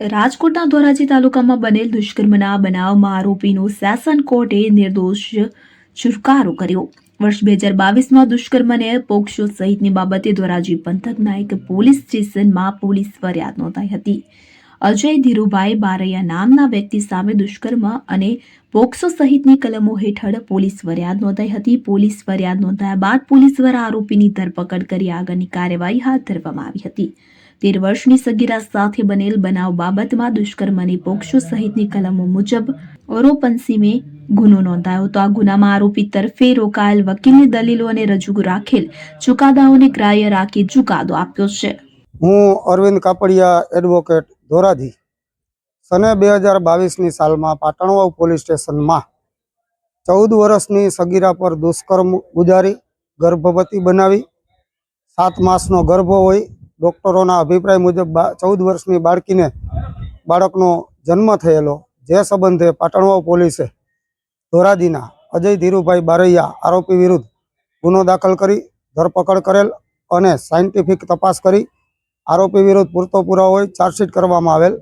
રાજકોટના ધોરાજી તાલુકામાં બનેલ દુષ્કર્મના બનાવમાં આરોપીનો સેશન કોર્ટે નિર્દોષ છુટકારો કર્યો. વર્ષ બે હજાર બાવીસમાં દુષ્કર્મને પોક્સો સહિતની બાબતે ધોરાજી પંથકના એક પોલીસ સ્ટેશનમાં પોલીસ ફરિયાદ નોંધાઈ હતી. અજય ધીરુભાઈ બારૈયા નામના વ્યક્તિ સામે દુષ્કર્મ અને પોક્સો સહિતની કલમો હેઠળ પોલીસ ફરિયાદ નોંધાઈ હતી. પોલીસ ફરિયાદ નોંધાયા બાદ પોલીસ દ્વારા આરોપીની ધરપકડ કરી આગળની કાર્યવાહી હાથ ધરવામાં આવી હતી. તેર વર્ષની સગીરા સાથે બનેલ બનાવ બાબતમાં દુષ્કર્મની પોક્ષો સહિતની કલમો મુજબ ઓરોપંસીમે ગુનો નોંધાયો હતો. આ ગુનામાં આરોપી તરફે રોકાયેલ વકીલની દલીલો અને રજૂ રાખેલ ચુકાદાઓને ગ્રાહ્ય રાખી ચુકાદો આપ્યો છે. હું અરવિંદ કાપડિયા એડવોકેટ ધોરાજી, સને બે હજાર બાવીસની સાલમાં પાટણવાવ પોલીસ સ્ટેશનમાં ચૌદ વર્ષની સગીરા પર દુષ્કર્મ ગુજારી, ગર્ભવતી બનાવી, સાત માસનો ગર્ભ હોય ડૉક્ટરોના અભિપ્રાય મુજબ ચૌદ વર્ષની બાળકીને બાળકનો જન્મ થયેલો, જે સંબંધે પાટણવાવ પોલીસે ધોરાજીના અજય ધીરુભાઈ બારૈયા આરોપી વિરુદ્ધ ગુનો દાખલ કરી, ધરપકડ કરેલ અને સાયન્ટિફિક તપાસ કરી. આરોપી વિરુદ્ધ પૂરતો પુરાવો ચાર્જશીટ કરવામાં આવેલ.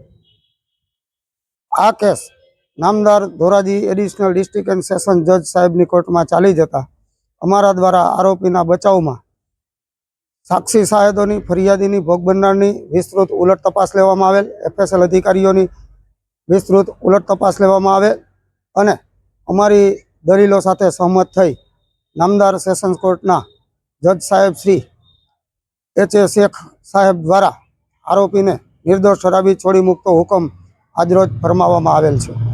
આ કેસ નામદાર Dhoraji additional district and session જજ સાહેબની કોર્ટમાં ચાલી જતા અમારા દ્વારા આરોપીના બચાવમાં સાક્ષી સાહેદોની ફરિયાદીની ભોગ બનનારની વિસ્તૃત ઉલટ તપાસ લેવામાં આવેલ. એફએસએલ અધિકારીઓની વિસ્તૃત ઉલટ તપાસ લેવામાં આવેલ અને અમારી દલીલો સાથે સહમત થઈ નામદાર સેશન્સ કોર્ટના જજ સાહેબ શ્રી એચ એ શેખ સાહેબ દ્વારા આરોપીને નિર્દોષ ઠરાવી છોડી મૂકતો હુકમ આજરોજ ફરમાવવામાં આવેલ છે.